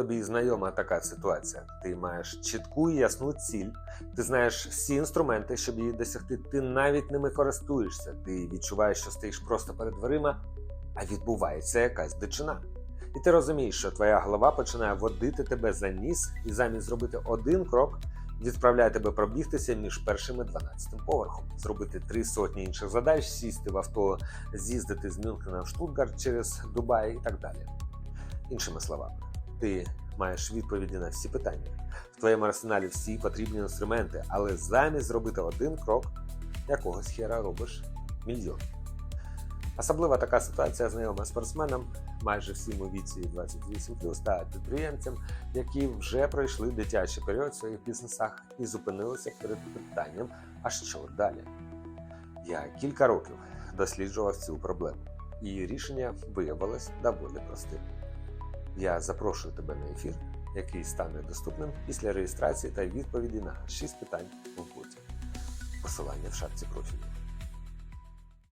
Тобі знайома така ситуація. Ти маєш чітку і ясну ціль, ти знаєш всі інструменти, щоб її досягти. Ти навіть ними користуєшся. Ти відчуваєш, що стоїш просто перед дверима, а відбувається якась дичина. І ти розумієш, що твоя голова починає водити тебе за ніс, і замість зробити один крок, відправляє тебе пробігтися між першим і 12 поверхом, зробити три сотні інших задач, сісти в авто, з'їздити з Мюнхена в Штутгарт через Дубай і так далі. Іншими словами, ти маєш відповіді на всі питання. В твоєму арсеналі всі потрібні інструменти, але замість зробити один крок, якогось хера робиш мільйон. Особлива така ситуація знайома спортсменам, майже всім у віці 28 та підприємцям, які вже пройшли дитячий період в своїх бізнесах і зупинилися перед питанням: а що далі? Я кілька років досліджував цю проблему, і рішення виявилось доволі простим. Я запрошую тебе на ефір, який стане доступним після реєстрації та відповіді на 6 питань в боті. Посилання в шапці профілю.